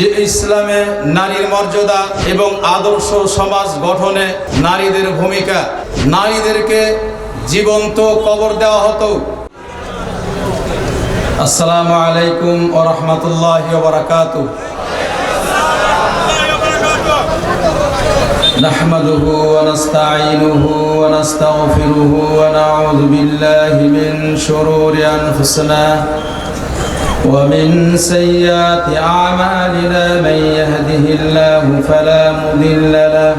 যে ইসলামে নারীর মর্যাদা এবং আদর্শ সমাজ গঠনে নারীদের ভূমিকা নারীদেরকে জীবন্ত কবর দেওয়া হতো আসসালামু আলাইকুম ও রহমতুল্লাহ বারাকাতু نحمده ونستعينه ونستغفره ونعوذ بالله من شرور أنفسنا ومن سيئات أعمالنا من يهده الله فلا مضل له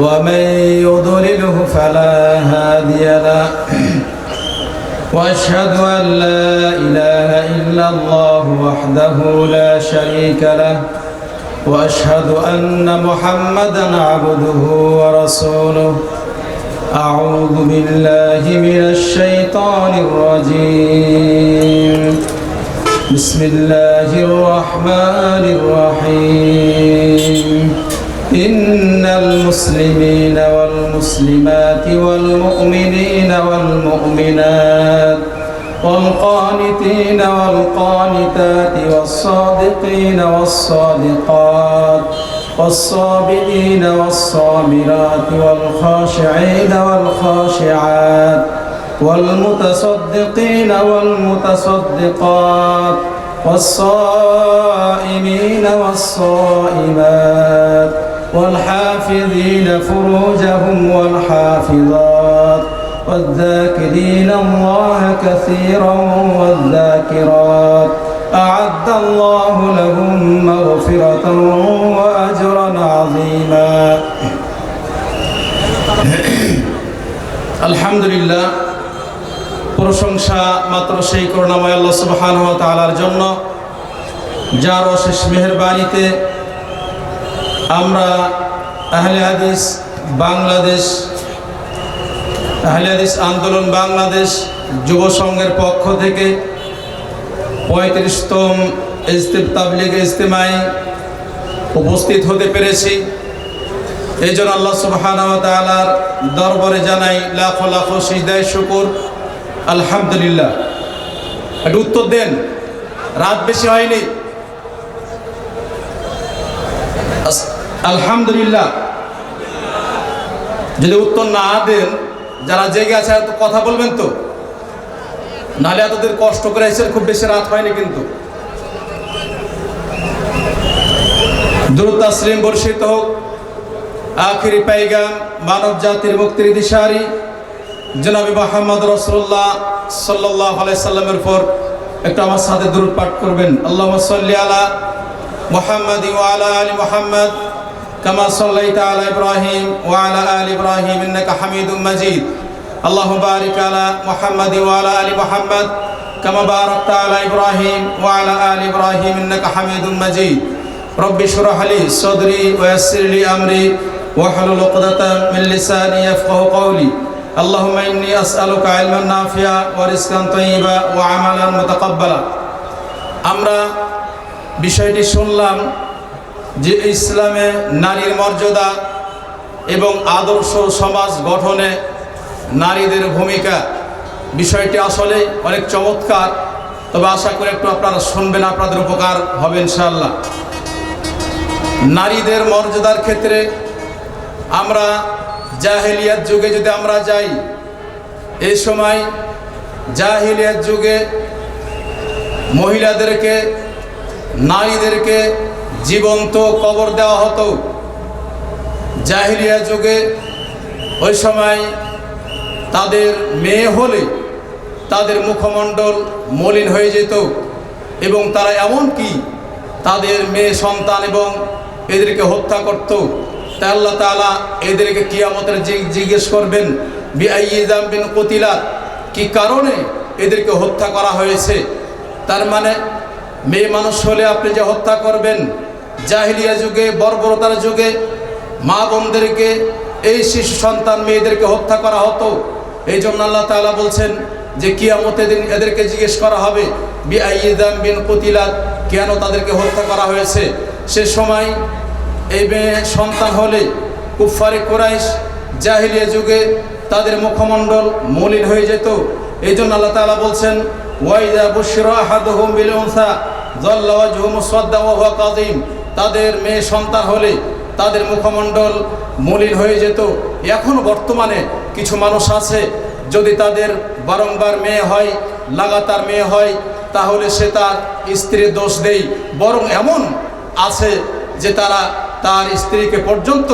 ومن يضلله فلا هادي له. وأشهد أن لا إله إلا الله وحده لا شريك له وأشهد أن محمدا عبده ورسوله. أعوذ بالله من الشيطان الرجيم. بسم الله الرحمن الرحيم. إن المسلمين والمسلمات والمؤمنين والمؤمنات والقانتين والقانتات والصادقين والصادقات والصابرين والصابرات والخاشعين والخاشعات والمتصدقين والمتصدقات والصائمين والصائمات والحافظين فروجهم والحافظات والذاكرين الله كثيرا والذاكرات أعد الله لهم مغفرة وأجرا عظيما. الحمد لله প্রশংসা মাত্র সেই করুণাময় আল্লাহ সুবহান তালার জন্য, যার অশেষ মেহরবানিতে আমরা আহলে হাদিস বাংলাদেশ, আহলে হাদিস আন্দোলন বাংলাদেশ যুব সংঘের পক্ষ থেকে পঁয়ত্রিশতম ইস্তিফ তাবলিগ ইজতেমায় উপস্থিত হতে পেরেছি। এই জন্য আল্লাহ তালার দরবারে জানাই লাখো লাখো সিজদায় শুকুর। আলহামদুলিল্লাহ। একটু উত্তর দেন। রাত বেশি হয়নি। আলহামদুলিল্লাহ। যদি উত্তর না দেন, যারা জেগে আছে এত কথা বলবেন তো। নাহলে এতদের কষ্ট করে এসে খুব বেশি রাত হয়নি কিন্তু। দ্রুত তাসলিম বর্ষিত হোক। আখিরি পাইগাম মানব জাতির মুক্তির দিশারি। জনাবি মোহাম্মদ রসুল্লাহ সাল্লাহ সাল্লামের পর একটু আমার সাথে দূর পাঠ করবেন আল্লাহ সাল্লি আলা মোহাম্মদ ওয়ালা আলী মোহাম্মদ كما صليت على إبراهيم وعلى آل إبراهيم إنك حميد مجيد اللهم بارك على محمد وعلى آل محمد كما باركت على إبراهيم وعلى آل إبراهيم إنك حميد مجيد رب اشرح لي صدري ويسر لي أمري واحلل عقدة من لساني يفقه قولي اللهم إني أسألك علما نافعا ورزقا طيبا وعملا متقبلا আমরা বিষয়টি শুনলাম যে ইসলামে নারীর মর্যাদা এবং আদর্শ সমাজ গঠনে নারীদের ভূমিকা বিষয়টি আসলে অনেক চমৎকার তবে আশা করি একটু আপনারা শুনবেন আপনাদের উপকার হবে ইনশাআল্লাহ নারীদের মর্যাদার ক্ষেত্রে আমরা জাহেলিয়াত যুগে যদি আমরা যাই এই সময় জাহিলিয়াত যুগে মহিলাদেরকে, নারীদেরকে জীবন্ত কবর দেওয়া হতো। জাহিলিয়া যুগে ওই সময় তাদের মেয়ে হলে তাদের মুখমণ্ডল মলিন হয়ে যেত এবং তারা এমন কি তাদের মেয়ে সন্তান এবং এদেরকে হত্যা করত। তাই আল্লাহ তালা এদেরকে কিয়ামতের জিজ্ঞেস করবেন বিআইদাম বিন কতিলাত কি কারণে এদেরকে হত্যা করা হয়েছে? তার মানে মেয়ে মানুষ হলে আপনি যে হত্যা করবেন, জাহিলিয়া যুগে, বর্বরতার যুগে, মা বোনদেরকে, এই শিশু সন্তান মেয়েদেরকে হত্যা করা হতো। এই জন্য আল্লাহ তাআলা বলছেন যে কিয়ামতে দিন এদেরকে জিজ্ঞেস করা হবে বি আইদাম বিন কতিলাত কেন তাদেরকে হত্যা করা হয়েছে? সে সময় এই মেয়ে সন্তান হলে কুফারে কোরাইশ জাহিলিয়া যুগে তাদের মুখমণ্ডল মলিন হয়ে যেত। এই জন্য আল্লাহ তালা বলছেন, ওয়াইদা বুশরা আহাদুহুম বিল উনসা কাদিম তাদের মেয়ে সন্তান হলে তাদের মুখমণ্ডল মলিন হয়ে যেত। এখন বর্তমানে কিছু মানুষ আছে, যদি তাদের বারংবার মেয়ে হয়, লাগাতার মেয়ে হয়, তাহলে সে তার স্ত্রীর দোষ দেই। বরং এমন আছে যে তারা তার স্ত্রীকে পর্যন্ত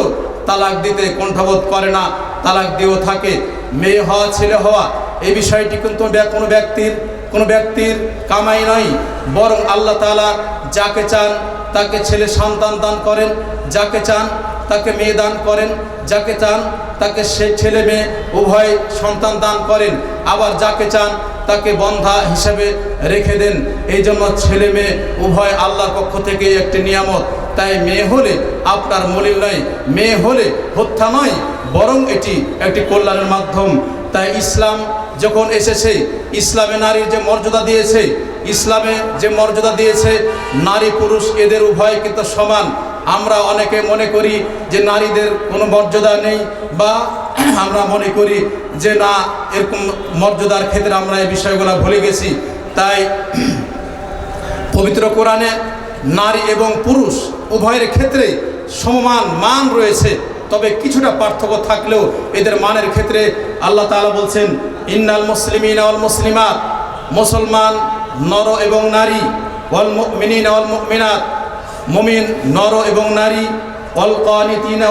তালাক দিতে কণ্ঠবোধ করে না, তালাক দিয়েও থাকে। মেয়ে হওয়া, ছেলে হওয়া, এই বিষয়টি কিন্তু কোনো ব্যক্তির কোনো ব্যক্তির কামাই নয়। বরং আল্লাহ তালা যাকে চান তাকে ছেলে সন্তান দান করেন, যাকে চান তাকে মেয়ে দান করেন, যাকে চান তাকে সে ছেলে মেয়ে উভয় সন্তান দান করেন, আবার যাকে চান তাকে বন্ধা হিসেবে রেখে দেন। এই জন্য ছেলে মেয়ে উভয় আল্লাহর পক্ষ থেকে একটি নিয়ামত। তাই মেয়ে হলে আপনার মলিল নয়, মেয়ে হলে হত্যা নয়, বরং এটি একটি কল্যাণের মাধ্যম। তাই ইসলাম যখন এসেছে, ইসলামে নারীর যে মর্যাদা দিয়েছে, ইসলামে যে মর্যাদা দিয়েছে, নারী পুরুষ এদের উভয় কিন্তু সমান। আমরা অনেকে মনে করি যে নারীদের কোনো মর্যাদা নেই, বা আমরা মনে করি যে না, এরকম মর্যাদার ক্ষেত্রে আমরা এই বিষয়গুলো ভুলে গেছি। তাই পবিত্র কোরআনে নারী এবং পুরুষ উভয়ের ক্ষেত্রে সমান মান রয়েছে, তবে কিছুটা পার্থক্য থাকলেও এদের মানের ক্ষেত্রে আল্লাহ তাআলা বলছেন, ইন্নাল মুসলিমিন ওয়াল মুসলিমাত, মুসলমান নর এবং নারী, ওয়াল মুমিনিন ওয়াল মুমিনাত, মুমিন নর এবং নারী, ওয়াল কানিতিন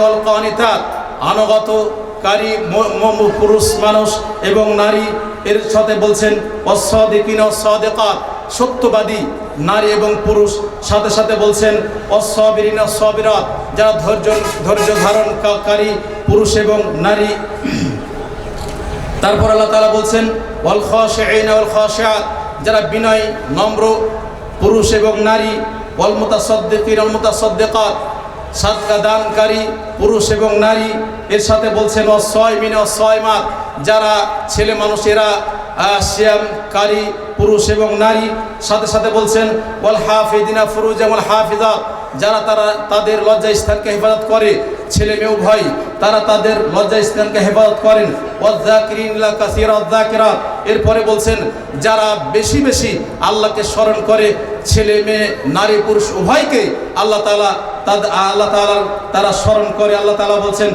আনুগতকারী ম- ম- পুরুষ মানুষ এবং নারী। এর সাথে বলছেন অসদিকিন অসদেকাত সত্যবাদী নারী এবং পুরুষ সাথে সাথে বলছেন অসবিরিন সবিরাত, যারা ধৈর্য ধৈর্য ধারণকারী পুরুষ এবং নারী তারপর আল্লাহ তাআলা বলছেন যারা বিনয়, নম্র পুরুষ এবং নারী ওয়াল মুতাসাদ্দিকিন ওয়াল মুতাসাদ্দিকাত সাদকা দানকারী পুরুষ এবং নারী, এর সাথে বলছেন অসয়মিন অসয়মাত যারা ছেলে মানুষেরা শ্যামকারী পুরুষ এবং নারী সাথে সাথে বলছেন, ওয়াল হাফিদিনা ফুরুজ এবং হাফিজাত যারা তারা তাদের লজ্জা স্থানকে হেফাজত করে, ছেলে মেয়ে উভয়, তারা তাদের লজ্জা স্থানকে হেফাজত করেন। এরপরে বলছেন, যারা বেশি বেশি আল্লাহকে স্মরণ করে, ছেলে মেয়ে, নারী, পুরুষ উভয়কে আল্লাহ তাআলা তাদের আল্লাহ তারা স্মরণ করে বলছেন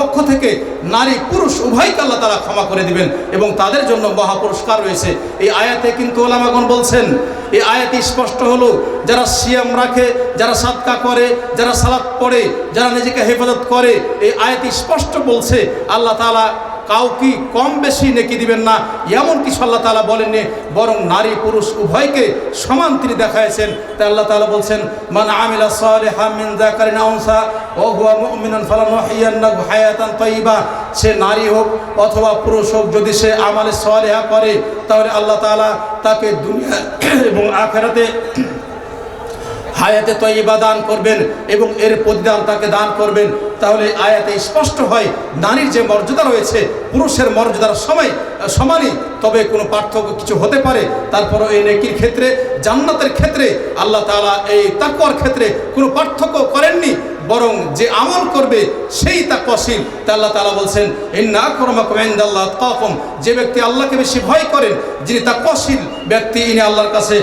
পক্ষ থেকে নারী পুরুষ আল্লাহ ক্ষমা করে দিবেন এবং তাদের জন্য মহা পুরস্কার রয়েছে। এই আয়াতে কিন্তু ওলামাগণ বলছেন, এই আয়াতে স্পষ্ট হলো, যারা সিয়াম রাখে, যারা সাদকা করে, যারা সালাত পড়ে, যারা নিজেকে হেফাজত করে, এই আয়াতে স্পষ্ট বলছে, আল্লাহ তাআলা কাউকে কম বেশি নেকি দিবেন না। এমন কিছু আল্লাহ তাআলা বলেননি, বরং নারী পুরুষ উভয়কে সমান তিনি দেখাইছেন। তাই আল্লাহ তাআলা বলছেন, মান আমিলা সালিহাম মিন যাকারিন আও উনসা ওয়া হুয়া মুমিনুন ফালানুহইয়ান্নাহু হায়াতান তাইয়্যিবা সে নারী হোক অথবা পুরুষ হোক, যদি সে আমালে সালিহা করে, তাহলে আল্লাহ তাআলা তাকে দুনিয়া এবং আখেরাতে হায়াতে তৈবা দান করবেন এবং এর প্রতিদান তাকে দান করবেন। তাহলে আয়াতে স্পষ্ট হয়, নারীর যে মর্যাদা রয়েছে, পুরুষের মর্যাদার সময় সমানই তবে কোনো পার্থক্য কিছু হতে পারে। তারপরও এই নেকির ক্ষেত্রে, জান্নাতের ক্ষেত্রে, আল্লাহ তাআলা এই তাকওয়ার ক্ষেত্রে কোনো পার্থক্য করেননি, বরং যে আমল করবে সেই তাকওয়াশীল তা আল্লাহ তালা বলছেন, ইন্না আকরামাকুম ইনদাল্লাহ কম যে ব্যক্তি আল্লাহকে বেশি ভয় করেন, যিনি তাকওয়াশীল ব্যক্তি, ইনি আল্লাহর কাছে